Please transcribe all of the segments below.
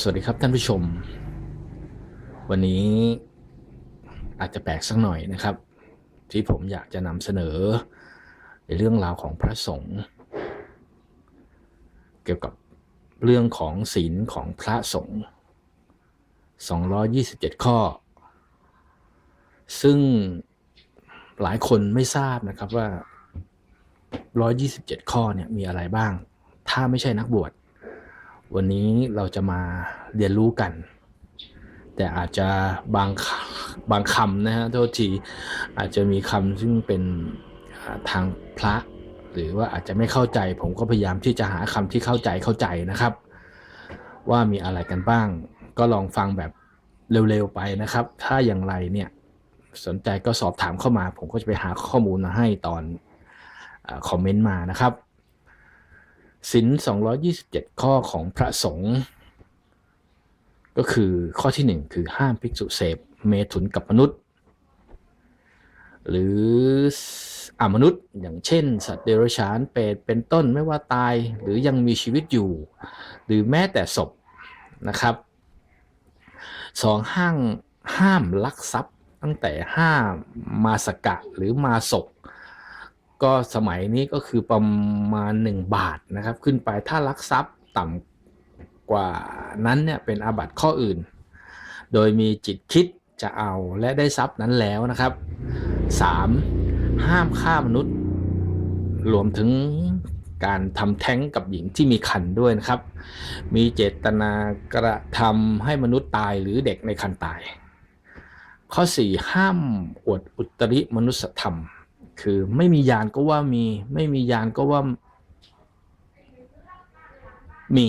สวัสดีครับท่านผู้ชม วันนี้อาจจะแปลกสักหน่อยนะครับ ที่ผมอยากจะนำเสนอ ในเรื่องราวของพระสงฆ์เกี่ยวกับเรื่องของศีลของพระสงฆ์227 ข้อ ซึ่งหลายคนไม่ทราบนะครับว่า 127 ข้อเนี่ยมีอะไรบ้าง ถ้าไม่ใช่นักบวช วันนี้เราจะมาเรียนรู้กัน แต่อาจจะบางบางคำนะฮะโทษทีอาจจะมีคำซึ่งเป็นทางพระ หรือว่าอาจจะไม่เข้าใจ ผมก็พยายามที่จะหาคำที่เข้าใจเข้าใจนะครับ ว่ามีอะไรกันบ้าง ก็ลองฟังแบบเร็วๆไปนะครับ ถ้าอย่างไรเนี่ยสนใจก็สอบถามเข้ามา ผมก็จะไปหาข้อมูลมาให้ตอนอคอมเมนต์มานะครับ สิน227 ข้อของพระสงฆ์ก็คือข้อที่ 1 คือห้ามภิกษุเสพเมถุนกับมนุษย์ หรืออมนุษย์ อย่างเช่น สัตว์เดรัจฉานเปรตเป็นต้นไม่ว่าตายหรือยังมีชีวิตอยู่ หรือแม้แต่ศพนะครับสองห้างห้ามลักทรัพย์ตั้งแต่ห้ามมาสกะหรือมาศก ก็สมัยนี้ก็คือประมาณ 1 บาทนะครับ ขึ้นไปถ้าลักทรัพย์ต่ำกว่านั้นเนี่ยเป็นอาบัติข้ออื่น โดยมีจิตคิดจะเอาและได้ทรัพย์นั้นแล้วนะครับ 3. ห้ามฆ่ามนุษย์ รวมถึงการทำแท้งกับหญิงที่มีคันด้วยนะครับ มีเจตนากระทำให้มนุษย์ตายหรือเด็กในคันตาย ข้อ 4 ห้ามอวดอุตริมนุสธรรม คือ ไม่มียานก็ว่ามี ไม่มียานก็ว่ามี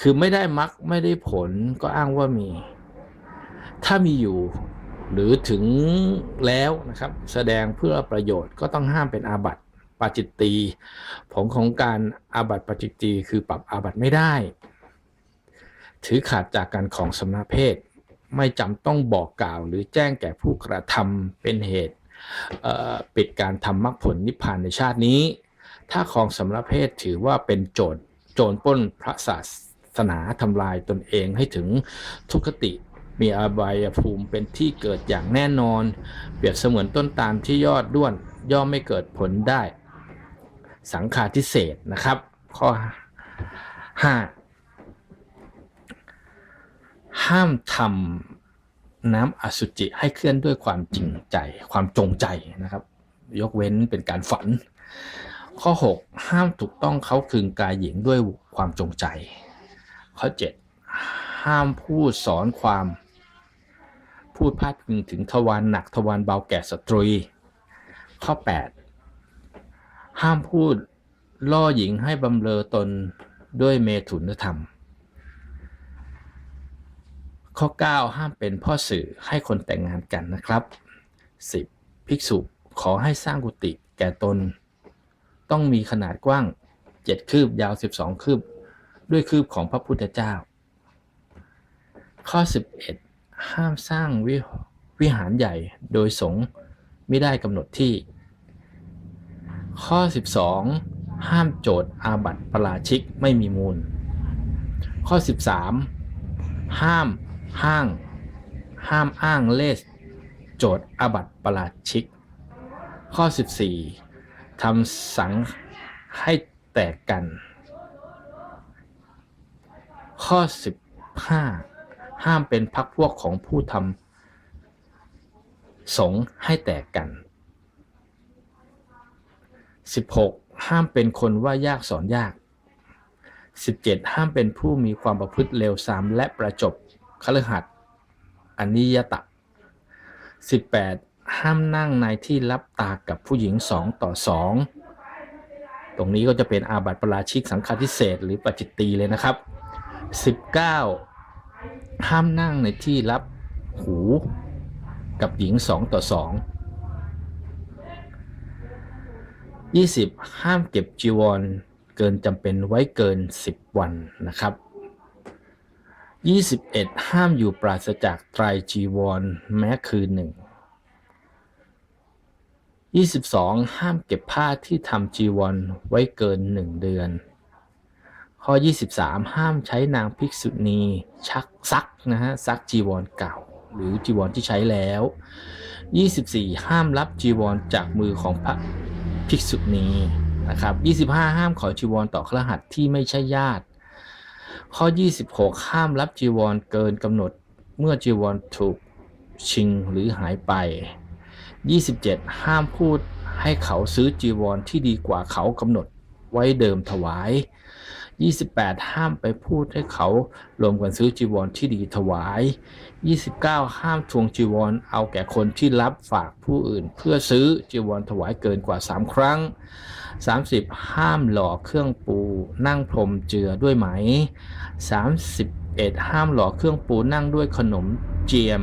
คือไม่ได้มักไม่ได้ผลก็อ้างว่ามี ถ้ามีอยู่หรือถึงแล้วนะครับ แสดงเพื่อประโยชน์ก็ต้องห้ามเป็นอาบัติปาจิตตีผลของการอาบัติปาจิตตีคือปรับอาบัติไม่ได้ ถือขาดจากการของสมณเพศ ไม่จำต้องบอกกล่าวหรือแจ้งแก่ผู้กระทำเป็นเหตุ ปิดการทำมรรคผลนิพพานในชาตินี้ ถ้าของสำนักเพศถือว่าเป็นโจรโจรปล้นพระศาสนาทำลายตนเองให้ถึงทุกขติมีอบายภูมิเป็นที่เกิดอย่างแน่นอน เปรียบเสมือนต้นตาลที่ยอดด้วนย่อมไม่เกิดผลได้ สังขาทิเศษนะครับ ข้อ 5 ห้ามทำ น้ำอสุจิให้เคลื่อนด้วยความจริงใจความจงใจนะครับ ยกเว้นเป็นการฝัน ข้อ 6 ห้ามถูกต้องเขาคืนกายหญิงด้วยความจงใจ ข้อ 7 ห้ามพูดสอนความพูดพาดพิงถึงทวารหนักทวารเบาแก่สตรี ข้อ 8 ห้ามพูดล่อหญิงให้บำเรอตนด้วยเมถุนธรรม ข้อ 9 ห้ามเป็นพ่อสื่อให้คนแต่งงานกันนะครับ 10. ภิกษุขอให้สร้างกุฏิแก่ตน ต้องมีขนาดกว้าง 7 คืบยาว 12 คืบ ด้วยคืบของพระพุทธเจ้า ข้อ 11 ห้ามสร้างววิหารใหญ่โดยสงฆ์ไม่ได้กำหนดที่ ข้อ 12 ห้ามโจทย์อาบัติประราชิกไม่มีมูล ข้อ 13 ห้าม ห้าง ห้ามอ้างเลสโจทย์อาบัติประราชิก ข้อ 14ทำสังให้แตกกัน ข้อ 15 ห้ามเป็นพักพวกของผู้ทำสงให้แตกกัน 16. ห้ามเป็นคนว่ายากสอนยาก 17. ห้ามเป็นผู้มีความประพฤติเลวทรามและประจบ คฤหัสถ์อนิยตะ 18. ห้ามนั่งในที่รับตากับผู้หญิงสองต่อสองตรงนี้ก็จะเป็นอาบัติประราชิกสังฆาทิเศษหรือปจิตตีเลยนะครับ 19. ห้ามนั่งในที่รับหูกับหญิงสองต่อสอง 20. ห้ามเก็บจีวรเกินจำเป็นไว้เกิน 10 วันนะครับ 21. ห้ามอยู่ปราศจากไตรจีวร แม้คืนหนึ่ง 22. ห้ามเก็บผ้าที่ทำจีวรไว้เกิน1เดือน ข้อ 23 ห้ามใช้นางภิกษุณีชักซักนะฮะซักจีวรเก่า หรือจีวรที่ใช้แล้ว 24 ห้ามรับจีวรจากมือของพระภิกษุณีนะครับ25 ห้ามขอจีวรต่อครหัสที่ไม่ใช่ญาติ ข้อ 26 ห้ามรับจีวรเกินกำหนด เมื่อจีวรถูกชิงหรือหายไป 27 ห้ามพูดให้เขาซื้อจีวรที่ดีกว่าเขากำหนดไว้เดิมถวาย 28 ห้ามไปพูดให้เขารวมกันซื้อจีวรที่ดีถวาย 29 ห้ามทวงจีวรเอาแก่คนที่รับฝากผู้อื่น เพื่อซื้อจีวรถวายเกินกว่า 3 ครั้ง 30 ห้ามหล่อเครื่องปูนั่งพรมเจือด้วยไหม 31 ห้ามหล่อเครื่องปูนั่งด้วยขนมเจียม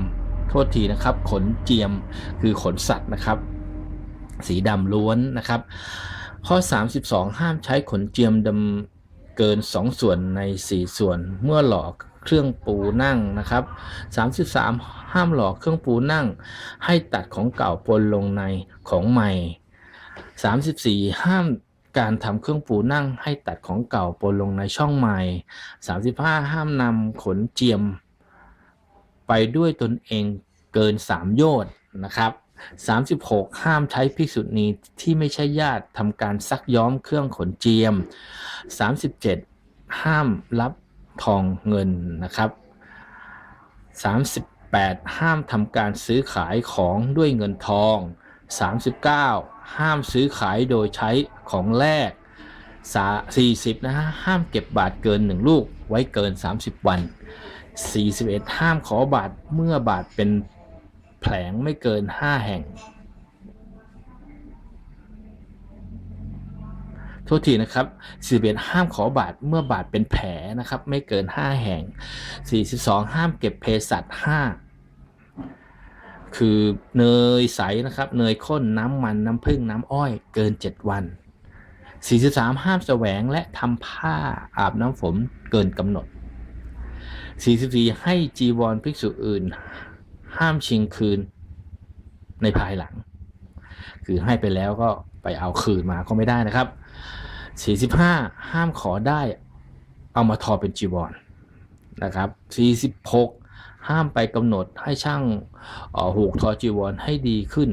โทษทีนะครับ ขนเจียมคือขนสัตว์นะครับ สีดำล้วนนะครับข้อ 32 ห้ามใช้ขนเจียมดำ เกิน 2 ส่วนใน 4 ส่วน เมื่อหล่อเครื่องปูนั่งนะครับ 33 ห้ามหล่อเครื่องปูนั่ง ให้ตัดของเก่าปนลงในของใหม่ 34 ห้ามการทำเครื่องปูนั่งให้ตัดของเก่าปนลงในช่องใหม่ 35 ห้ามนำขนเจียม ไปด้วยตนเองเกิน 3 โยชน์นะครับ 36 ห้ามใช้ภิกษุณีที่ไม่ใช่ญาติทำการซักย้อมเครื่องขนเจียม 37 ห้ามรับทองเงินนะครับ 38 ห้ามทำการซื้อขายของด้วยเงินทอง 39 ห้ามซื้อขายโดยใช้ของแลกสา40นะฮะห้ามเก็บบาทเกิน 1 ลูกไว้เกิน 30 วัน 41 ห้ามขอบาทเมื่อบาทเป็น แผลงไม่เกิน 5 แห่ง โทษทีนะครับ 41 ห้ามขอบาทเมื่อบาทเป็นแผลนะครับ ไม่เกิน 5 แห่ง 42 ห้ามเก็บเภสัช5คือเนยใสนะครับ เนยข้นน้ำมันน้ำผึ้งน้ำอ้อยเกิน 7 วัน 43 ห้ามแสวงและทำผ้าอาบน้ำฝนเกินกำหนด 44 ให้จีวรภิกษุอื่น ห้ามชิงคืนในภายหลัง คือให้ไปแล้วก็ไปเอาคืนมาก็ไม่ได้นะครับ 45 ห้ามขอได้เอามาทอเป็นจีวรนะครับ 46 ห้ามไปกำหนดให้ช่างอ่อหูกทอจีวรให้ดีขึ้น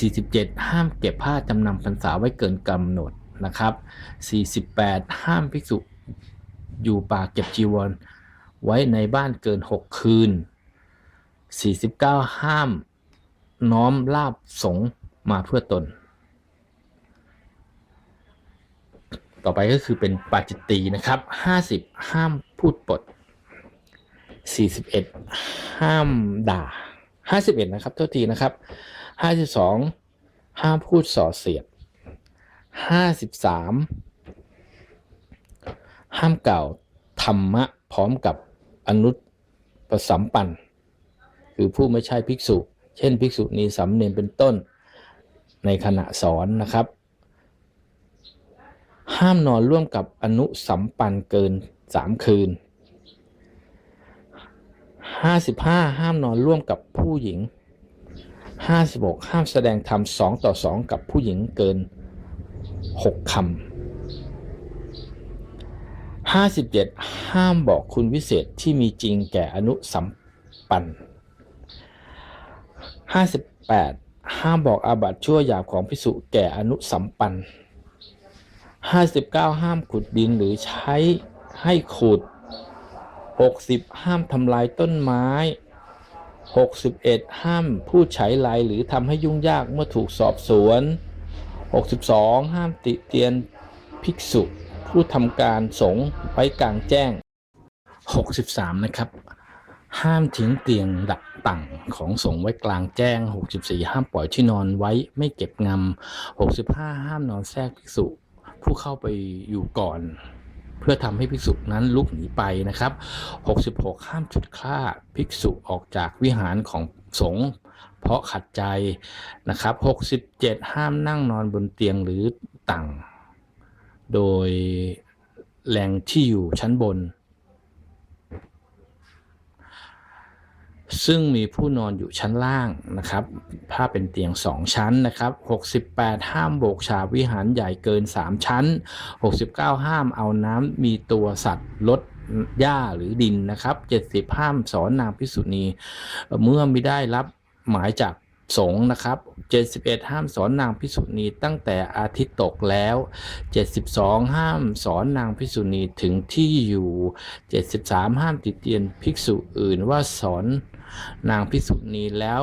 47 ห้ามเก็บผ้าจำนำพรรษาไว้เกินกำหนดนะครับ 48 ห้ามภิกษุอยู่ป่าเก็บจีวร ไว้ในบ้านเกิน 6 คืน 49 ห้ามน้อมลาบสงมาเพื่อตน ต่อไปก็คือเป็นปาจิตตีนะครับ 50 ห้ามพูดปด 41 ห้ามด่า 51 นะครับ โทษทีนะครับ 52 ห้ามพูดส่อเสียด 53 ห้ามกล่าวธรรมะพร้อมกับ อนุตปสัมปัน คือผู้ไม่ใช่ภิกษุ เช่นภิกษุณีสำเนียนเป็นต้นในขณะสอนนะครับ ห้ามนอนร่วมกับอนุสัมปันเกิน 3 คืน 55 ห้ามนอนร่วมกับผู้หญิง 56 ห้ามแสดงธรรม2ต่อ 2 กับผู้หญิงเกิน 6คำ 57 ห้ามบอกคุณวิเศษที่มีจริงแก่อนุสัมปัน 58 ห้ามบอกอาบัติชั่วหยาบของพิสุแก่อนุสัมปัน 59 ห้ามขุดดินหรือใช้ให้ขุด 60 ห้ามทำลายต้นไม้ 61 ห้ามพูดใช้ลายหรือทำให้ยุ่งยากเมื่อถูกสอบสวน 62 ห้ามติเตียนภิกษุ ผู้ทำการสงไว้กลางแจ้ง 63 นะครับ ห้ามทิ้งเตียงดักตั่งของสงไว้กลางแจ้ง 64 ห้ามปล่อยที่นอนไว้ไม่เก็บงำ65 ห้ามนอนแทรกภิกษุ ผู้เข้าไปอยู่ก่อน เพื่อทำให้ภิกษุนั้นลุกหนีไปนะครับ 66 ห้ามฉุดฆ่าภิกษุออกจากวิหารของสงฆ์เพราะขัดใจนะครับ 67 ห้ามนั่งนอนบนเตียงหรือตั่ง โดยแหล่งที่อยู่ชั้นบน ซึ่งมีผู้นอนอยู่ชั้นล่างนะครับ ถ้าเป็นเตียง 2 ชั้นนะครับ 68 ห้ามโบกฉาบวิหารใหญ่เกิน 3 ชั้น 69 ห้ามเอาน้ำมีตัวสัตว์ลดหญ้าหรือดินนะครับ 70 ห้ามสอนนางพิสุณี เมื่อไม่ได้รับหมายจาก สงฆ์นะครับ 71 ห้ามสอนนางพิสุณีตั้งแต่อาทิตย์ตกแล้ว 72 ห้ามสอนนางพิสุณีถึงที่อยู่ 73 ห้ามติเตียนภิกษุอื่นว่าสอนนางพิสุณีแล้ว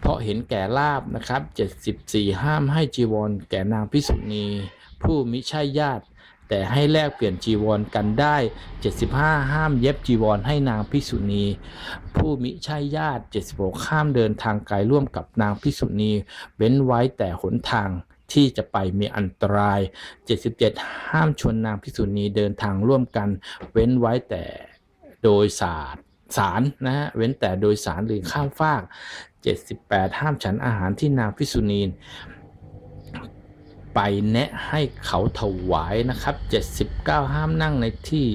เพราะเห็นแก่ลาบนะครับ 74 ห้ามให้จีวรแก่นางพิสุณีผู้มิใช่ญาติ แต่ให้แลกเปลี่ยนจีวรกันได้ 75 ห้ามเย็บจีวรให้นางพิสุณี ผู้มิใช่ญาติ 76 ห้ามเดินทางไกลร่วมกับนางพิสุณีเว้นไว้แต่หนทางที่จะไปมีอันตราย 77 ห้ามชวนนางพิสุณีเดินทางร่วมกัน เว้นไว้แต่โดยสารสารนะฮะเว้นแต่โดยสารหรือข้ามฟาก 78 ห้ามฉันอาหารที่นางพิสุณี ไปแนะให้เขาถวายนะครับ 79 ห้ามนั่งในที่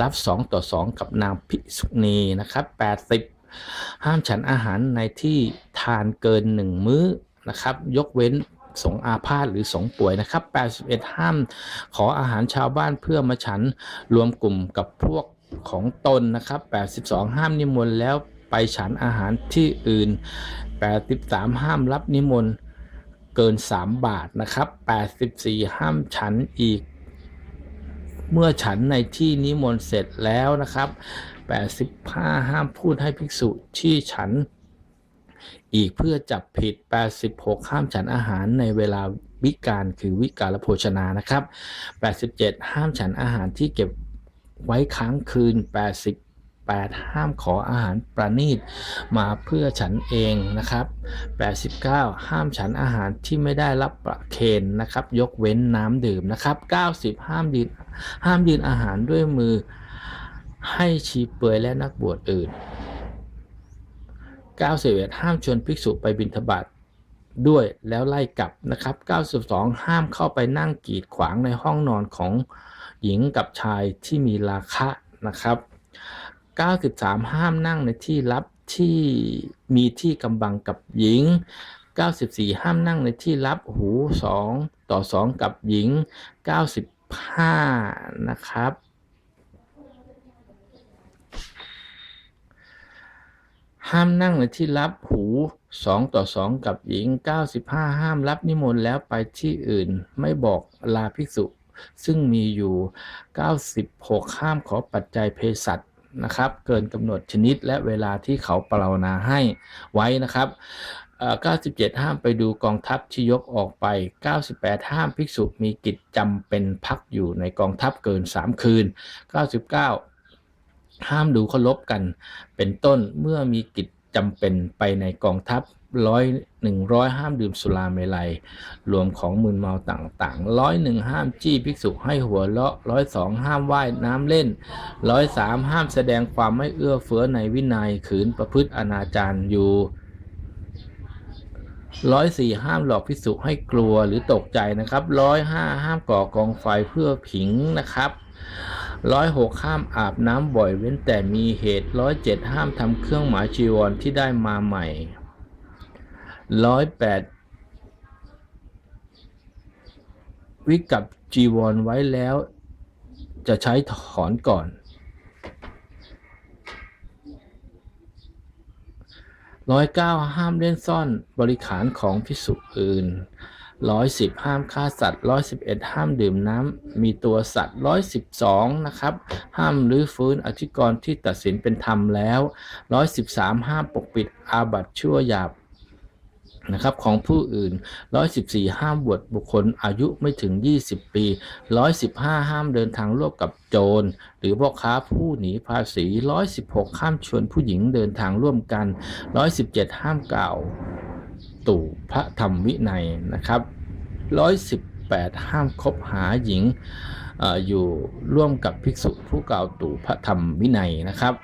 รับ2ต่อ 2 กับนางพิสุณีนะครับ80 ห้ามฉันอาหารในที่ทานเกิน 1 มื้อนะครับ ยกเว้นสงอาพาธหรือสงป่วยนะครับ 81 ห้ามขออาหารชาวบ้านเพื่อมาฉันรวมกลุ่มกับพวกของตนนะครับ 82 ห้ามนิมนต์แล้วไปฉันอาหารที่อื่น 83 ห้ามรับนิมนต์ เกิน 3 บาทนะครับ 84 ห้ามฉันอีก เมื่อฉันในที่นิมนต์เสร็จแล้วนะครับ 85 ห้ามพูดให้ภิกษุที่ฉัน อีกเพื่อจับผิด 86 ห้ามฉันอาหารในเวลาวิการคือวิการโภชนานะครับ 87 ห้ามฉันอาหารที่เก็บไว้ค้างคืน 88 ห้ามขออาหารประณีตมาเพื่อฉันเองนะครับ 89 ห้ามฉันอาหารที่ไม่ได้รับประเคนนะครับ ยกเว้นน้ำดื่มนะครับ 90 ห้ามยืนห้ามยืนอาหารด้วยมือให้ชีเปลือยและนักบวชอื่น 91 ห้ามชวนภิกษุไปบิณฑบาตด้วยแล้วไล่กลับนะครับ 92 ห้ามเข้าไปนั่งกีดขวางในห้องนอนของหญิงกับชายที่มีราคะนะครับ 93 ห้ามนั่งในที่ลับที่มีที่กำบังกับหญิง 94 ห้ามนั่งในที่ลับหู 2 ต่อ 2 กับหญิง 95 นะครับ ห้ามนั่งในที่รับหู2ต่อ2กับหญิง 95 ห้ามรับนิมนต์แล้วไปที่อื่นไม่บอกลาภิกษุ ซึ่งมีอยู่ 96 ห้ามขอปัจจัยเภสัช นะครับ เกินกำหนดชนิดและเวลาที่เขาปรารนาให้ไว้นะครับ 97 ห้ามไปดูกองทัพที่ยกออกไป 98 ห้ามภิกษุมีกิจจำเป็นพักอยู่ในกองทัพเกิน 3 คืน 99 ห้ามดูเคารพกันเป็นต้นเมื่อมีกิจจำเป็นไปในกองทัพ ร้อยหนึ่งร้อยห้ามดื่มสุราเมลัย รวมของมึนเมาต่างๆร้อยหนึ่งห้ามจี้ภิกษุให้หัวเราะร้อยสองห้ามว่ายน้ำเล่นร้อยสามห้ามแสดงความไม่เอื้อเฟื้อในวินัยขืนประพฤติอนาจารอยู่ร้อยสี่ห้ามหลอกภิกษุให้กลัวหรือตกใจนะครับร้อยห้าห้ามก่อกองไฟเพื่อผิงนะครับร้อยหกห้ามอาบน้ำบ่อยเว้นแต่มีเหตุร้อยเจ็ดห้ามทำเครื่องหมายจีวรที่ได้มาใหม่ ร้อยแปดวิกับจีวรไว้แล้ว จะใช้ถอนก่อน ร้อยเก้าห้ามเล่นซ่อนบริขารของพิสุอื่น ร้อยสิบห้ามฆ่าสัตว์ร้อยสิบเอ็ดห้ามดื่มน้ำมีตัวสัตว์ร้อยสิบสองนะครับ ห้ามรื้อฟื้นอธิกรณ์ที่ตัดสินเป็นธรรมแล้วร้อยสิบสามห้ามปกปิดอาบัติชั่วหยาบ นะครับของผู้อื่น 114 ห้ามบวชบุคคลอายุไม่ถึง 20 ปี 115 ห้ามเดินทางร่วมกับโจร หรือพ่อค้าผู้หนีภาษี 116 ห้ามชวนผู้หญิงเดินทางร่วมกัน 117 ห้ามกล่าวตู่พระธรรมวินัยนะครับ 118 ห้ามคบหาหญิงอออยู่ร่วมกับภิกษุผู้กล่าวตู่พระธรรมวินัยนะครับ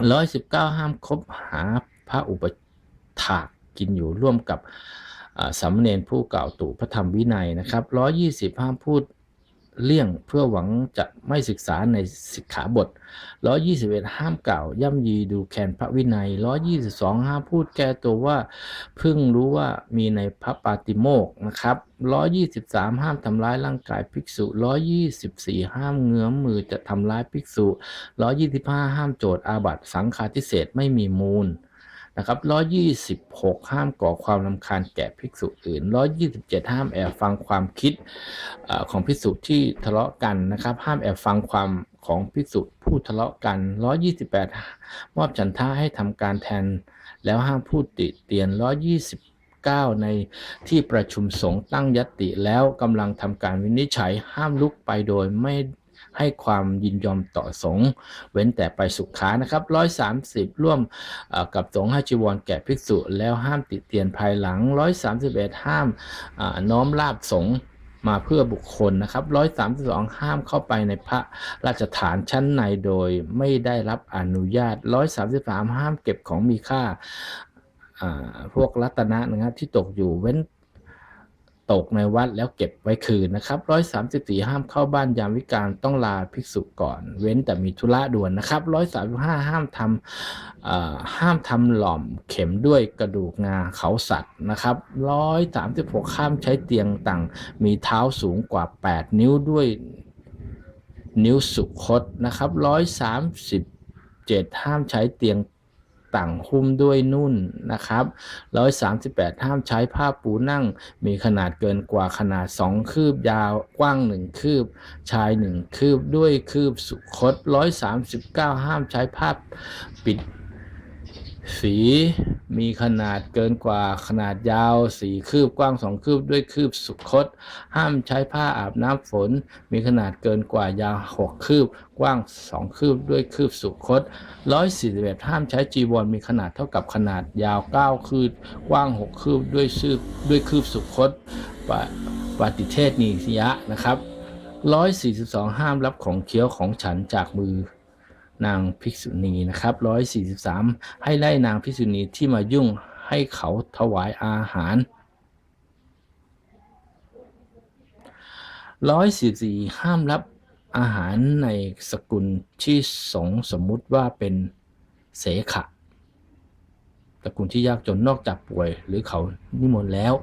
119 ห้ามคบหาพระอุป ถากกินอยู่ร่วมกับสามเณรผู้กล่าวตู่พระธรรมวินัยนะครับ120ห้ามพูดเลี่ยงเพื่อหวังจะไม่ศึกษาในสิกขาบท121ห้ามกล่าว ย่ำยีดูแคนพระวินัย122ห้ามพูดแก้ตัวว่าเพิ่งรู้ว่ามีในพระปาติโมกข์นะครับ123ห้ามทำร้ายร่างกายภิกษุ124ห้ามเงื้อมมือจะทำร้ายภิกษุ125ห้ามโจทย์อาบัติสังฆาทิเศษไม่มีมูล นะครับ126 ห้ามก่อความรำคาญแก่ภิกษุอื่น 127 ห้ามแอบฟังความคิดอของภิกษุที่ทะเลาะกันนะครับ ห้ามแอบฟังความของภิกษุผู้ทะเลาะกัน 128 มอบฉันท่าให้ทำการแทน แล้วห้ามพูดติเตียน 129 ในที่ประชุมสงฆ์ตั้งยติแล้วกำลังทำการวินิจฉัย ห้ามลุกไปโดยไม่ ให้ความยินยอมต่อสงฆ์เว้นแต่ไปสุขานะครับ130ร่วมเอ่อกับสงฆ์ให้จีวรแก่ภิกษุแล้วห้ามติเตียนภายหลัง131ห้ามสิบเอ่ามน้อมลาบสงฆ์มาเพื่อบุคคลนะครับ132ห้ามเข้าไปในพระราชฐานชั้นในโดยไม่ได้รับอนุญาต133ห้ามเก็บของมีค่าอ่าพวกรัตนะนะครับที่ตกอยู่เว้น ตกในวัดแล้วเก็บไว้คืนนะครับ134ห้ามเข้าบ้านยามวิการต้องลาภิกษุก่อน เว้นแต่มีธุระด่วนนะครับ135ห้ามทำอ่าห้ามทำหล่อมเข็มด้วยกระดูกงาเขาสัตว์นะครับร้อยสามสิบหกห้ามใช้เตียงต่าง มีเท้าสูงกว่า8นิ้วด้วยนิ้วสุคตนะครับร้อยสามสิบเจ็ดห้ามใช้เตียง ต่างหุ้มด้วยนุ่นนะครับร้อยสามสิบแปดห้ามใช้ผ้าปูนั่ง มีขนาดเกินกว่าขนาดสองคืบยาวกว้างหนึ่งคืบ ชายหนึ่งคืบด้วยคืบสุคตร้อยสามสิบเก้าห้ามใช้ผ้าปิด สีมีขนาดเกินกว่าขนาดยาวสี่คืบกว้างสองคืบด้วยคืบสุคต ห้ามใช้ผ้าอาบน้ำฝน มีขนาดเกินกว่ายาวหกคืบ กว้างสองคืบด้วยคืบสุคตร้อยสี่สิบเอ็ดห้ามใช้จีวรมีขนาดเท่ากับขนาดยาวเก้าคืบกว้างหกคืบด้วยชืบด้วยคืบสุคตปปฏิเทศนิยะนะครับร้อยสี่สิบสองห้ามรับของเคี้ยวของฉันจากมือ นางภิกษุณีนะครับร้อยสี่สิบสามให้ไล่นางภิกษุณีที่มายุ่งให้เขาถวายอาหารร้อยสี่สี่ห้ามรับอาหารในสกุลที่สงสมมุติว่าเป็นเสขะตระกูลที่ยากจนนอกจากป่วยหรือเขานิมนต์แล้ว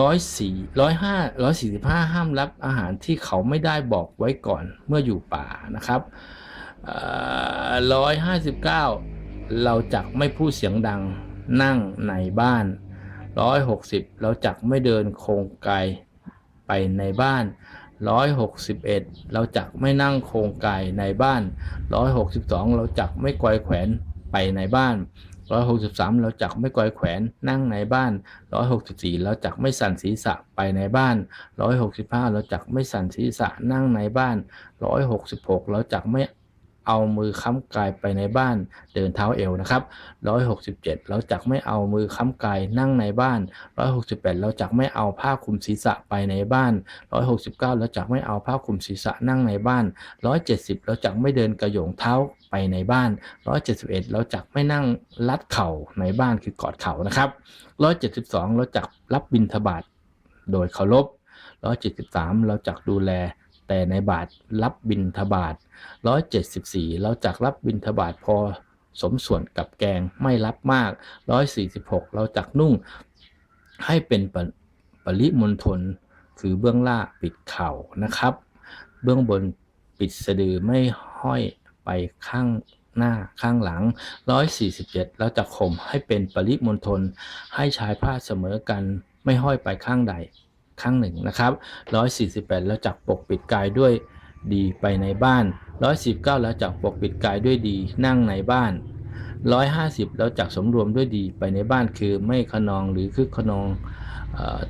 ร้อยสี่ร้อยห้าร้อยสี่สิบห้าห้ามรับอาหารที่เขาไม่ได้บอกไว้ก่อนเมื่ออยู่ป่านะครับร้อยห้าสิบเก้าเราจักไม่พูดเสียงดังนั่งในบ้านร้อยหกสิบเราจักไม่เดินโครงไกลไปในบ้านร้อยหกสิบเอ็ดเราจักไม่นั่งโครงไกลในบ้านร้อยหกสิบสองเราจักไม่ไกวแขวนไปในบ้าน ร้อยหกสิบสามเราจักไม่กอยแขวนนั่งในบ้านร้อยหกสิบสี่เราจักไม่สั่นศีรษะไปในบ้านร้อยหกสิบห้าเราจักไม่สั่นศีรษะนั่งในบ้านร้อยหกสิบหกเราจักไม่ เอามือค้ำกายไปในบ้านเดินเท้าเอวนะครับร้อยหกสิบเราจักไม่เอามือค้ำกายนั่งในบ้านร้อยหกสิบแปดเราจักไม่เอาผ้าคลุมศีรษะไปในบ้านร้อยหกสิบเราจักไม่เอาผ้าคลุมศีรษะนั่งในบ้านร้อยเจ็ดสิบเราจักไม่เดินกระโยงเท้าไปในบ้าน 171 เราจักไม่นั่งลัดเข่าในบ้านคือกอดเข่านะครับ 172 เราจักรับบิณฑบาตโดยเคารพ173 เราจักดูแล แต่ในบาทรับบิณฑบาต174 เราจักรับบิณฑบาตพอสมส่วนกับแกงไม่รับมาก 146 เราจักนุ่งให้เป็นปปริมณฑลคือเบื้องล่างปิดเข่านะครับ เบื้องบนปิดสะดือไม่ห้อยไปข้างหน้าข้างหลัง 147 แล้วจะข่มให้เป็นปริมณฑลให้ชายผ้าเสมอกันไม่ห้อยไปข้างใด ข้งหนึ่งนะครับ148 แล้วจักปกปิดกายด้วยดีไปในบ้าน 119 แล้วจักปกปิดกายด้วยดีนั่งในบ้าน 150 แล้วจักสมรวมด้วยดีไปในบ้านคือไม่ขนองหรือคึกขนอง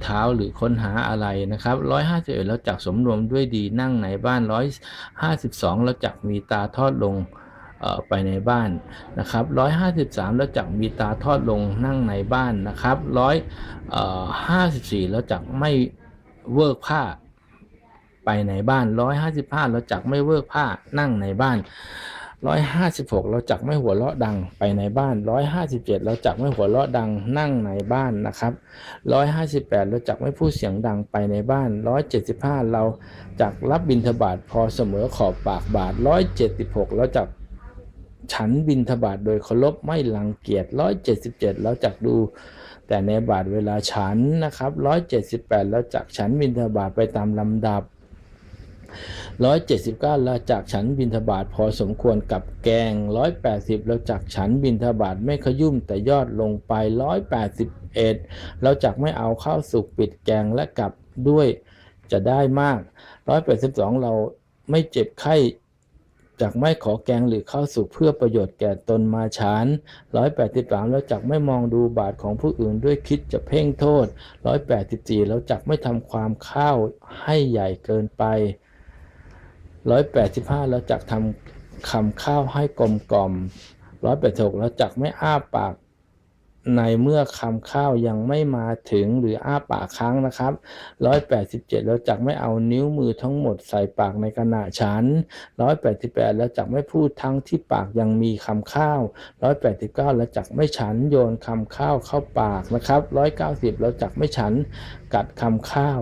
เท้าหรือค้นหาอะไรนะครับ151แล้วจักสมรวมด้วยดีนั่งในบ้าน 152 แล้วจักมีตาทอดลง ไปในบ้านนะครับ153แล้วจักมีตาทอดลงนั่งในบ้านนะครับ100เอ่อ54แล้วจักไม่เวิร์กผ้าไปในบ้าน155แล้วจักไม่เวิร์กผ้านั่งในบ้านร้อยห้าสิบหกเราจักไม่หัวเราะดังไปในบ้านร้อยห้าสิบเจ็ดเราจักไม่หัวเราะดังนั่งในบ้านนะครับร้อยห้าสิบแปดเราจักไม่พูดเสียงดังไปในบ้านร้อยเจ็ดสิบห้าเราจักรับบิณฑบาตพอเสมอขอบปากบาทร้อยเจ็ดสิบหกเราจัก ฉันบิณฑบาตโดยเคารพไม่รังเกียจร้อยเจ็ดสิบเจ็ดเราจักดู แต่ในบาทเวลาฉันนะครับร้อยเจ็ดสิบแปดแล้วจากฉันบินทบาทไปตามลำดับร้อยเจ็ดสิบเก้าแล้วจากฉันบินทบาทพอสมควรกับแกงร้อยแปดสิบแล้วจากฉันบินทบาทไม่ขยุ่มแต่ยอดลงไปร้อยแปดสิบเอ็ดแล้วจากไม่เอาข้าวสุกปิดแกงและกลับด้วยจะได้มากร้อยแปดสิบสองเราไม่เจ็บไข้ จากไม่ขอแกงหรือข้าวสุกเพื่อประโยชน์แก่ตนมาชานร้อยแปดสิบสามแล้วจากไม่มองดูบาทของผู้อื่นด้วยคิดจะเพ่งโทษร้อยแปดสิบสี่แล้วจากไม่ทำความข้าวให้ใหญ่เกินไปร้อยแปดสิบห้าแล้วจากทำคำข้าวให้กลมกล่อมร้อยแปดหกแล้วจากไม่อ้าปาก ในเมื่อคำข้าวยังไม่มาถึงหรืออ้าปากค้างนะครับร้อยแปดสิบเจ็ดแล้วจักไม่เอานิ้วมือทั้งหมดใส่ปากในขณะฉันร้อยแปดสิบแปดแล้วจักไม่พูดทั้งที่ปากยังมีคำข้าวร้อยแปดสิบเก้าแล้วจักไม่ฉันโยนคำข้าวเข้าปากนะครับร้อยเก้าสิบแล้วจักไม่ฉันกัดคำข้าว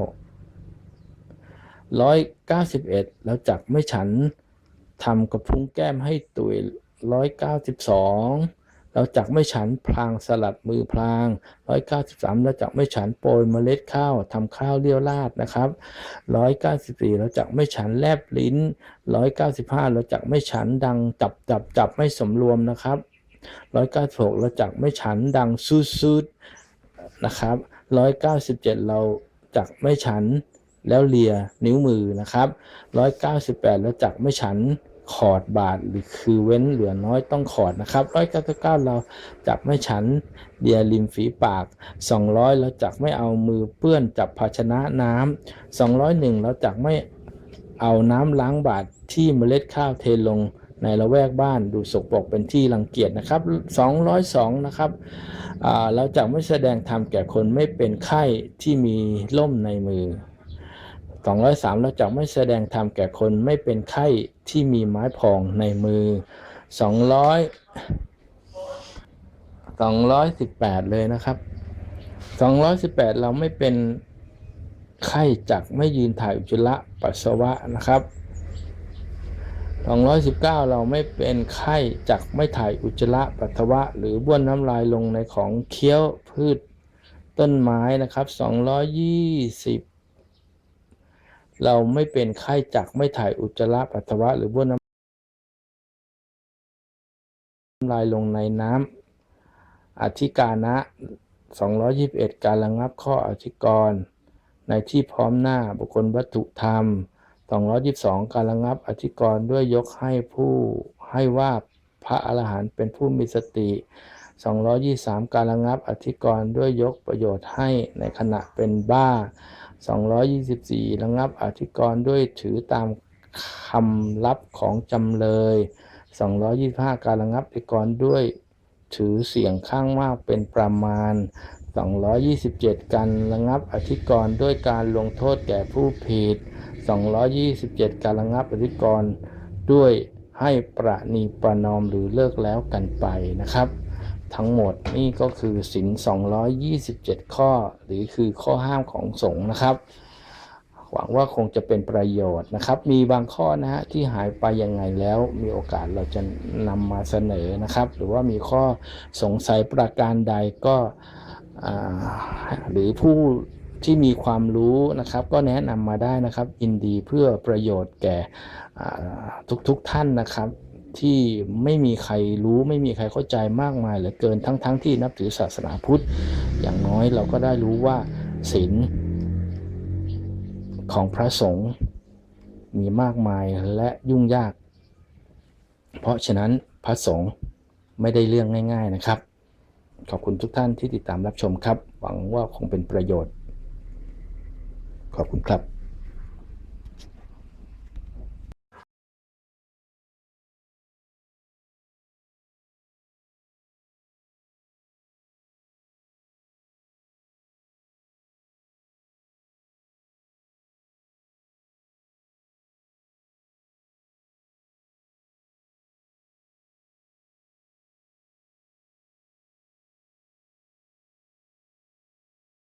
ร้อยเก้าสิบเอ็ดแล้วจักไม่ฉันทำกระพุ้งแก้มให้ตุยร้อย เราจักไม่ฉันพลางสลัดมือพลางร้อยเก้าสิบสามเราจักไม่ฉันโปรยเมล็ดข้าวทำข้าวเลี้ยวราดนะครับร้อยเก้าสิบสี่เราจักไม่ฉันแลบลิ้นร้อยเก้าสิบห้าเราจักไม่ฉันดังจับจับจับไม่สมรวมนะครับร้อยเก้าสิบหกเราจักไม่ฉันดังซูดซูดนะครับร้อยเก้าสิบเจ็ดเราจักไม่ฉันแล้วเลียนิ้วมือนะครับร้อยเก้าสิบแปดเราจักไม่ฉัน ขอดบาทหรือคือเว้นเหลือน้อยต้องขอดนะครับร้อยเก้าสิบเก้าเราจับไม่ฉันเดียริมฝีปากสองร้อยเราจักไม่เอามือเปื้อนจับภาชนะน้ำสองร้อยหนึ่งเราจักไม่เอาน้ำล้างบาทที่เมล็ดข้าวเทลงในละแวกบ้านดูสกปรกเป็นที่รังเกียจนะครับ 202 นะครับเราจะไม่แสดงธรรมแก่คนไม่เป็นไข้ที่มีล่มในมือ 203เราจะไม่แสดงธรรมแก่คนไม่เป็นไข้ที่มีไม้พองในมือ 200 218 เลยนะครับ 218 เราไม่เป็นไข้จากไม่ยืนถ่ายอุจจาระปัสสาวะนะครับ219 เราไม่เป็นไข้จากไม่ถ่ายอุจจาระปัสสาวะ หรือบ้วนน้ำลายลงในของเคี้ยวพืชต้นไม้นะครับ 220 เราไม่เป็นไข้จากไม่ถ่ายอุจจาระปัสสาวะหรือบ้วนน้ำลายลงในน้ำอธิการนะ 221 การระงับข้ออธิกรณ์ในที่พร้อมหน้าบุคคลวัตถุธรรม 222 การระงับอธิกรณ์ด้วยยกให้ผู้ให้ว่าพระอรหันต์เป็นผู้มีสติ 223 การระงับอธิกรณ์ด้วยยกประโยชน์ให้ในขณะเป็นบ้า 224 ระงับอธิกรณ์ด้วยถือตามคำลับของจำเลย 225 การระงับอธิกรณ์ด้วยถือเสียงข้างมากเป็นประมาณ 227 การระงับอธิกรณ์ด้วยการลงโทษแก่ผู้ผิด 227 การระงับอธิกรณ์ด้วยให้ประนีประนอมหรือเลิกแล้วกันไปนะครับ ทั้งหมดนี่ก็คือสิน227 ข้อ หรือคือข้อห้ามของสงฆ์นะครับ หวังว่าคงจะเป็นประโยชน์นะครับ มีบางข้อนะฮะที่หายไปยังไงแล้ว มีโอกาสเราจะนำมาเสนอนะครับ หรือว่ามีข้อสงสัยประการใดก็หรือผู้ที่มีความรู้นะครับ ก็แนะนำมาได้นะครับยินดีเพื่อประโยชน์แก่ทุกๆทท่านนะครับ ที่ไม่มีใครรู้ไม่มีใครเข้าใจมากมายเหลือเกินทั้งๆทที่นับถือศาสนาพุทธ อย่างน้อยเราก็ได้รู้ว่าศีลของพระสงฆ์มีมากมายและยุ่งยาก เพราะฉะนั้นพระสงฆ์ไม่ได้เรื่องง่าย ๆนะครับ ขอบคุณทุกท่านที่ติดตามรับชมครับ หวังว่าคงเป็นประโยชน์ ขอบคุณครับ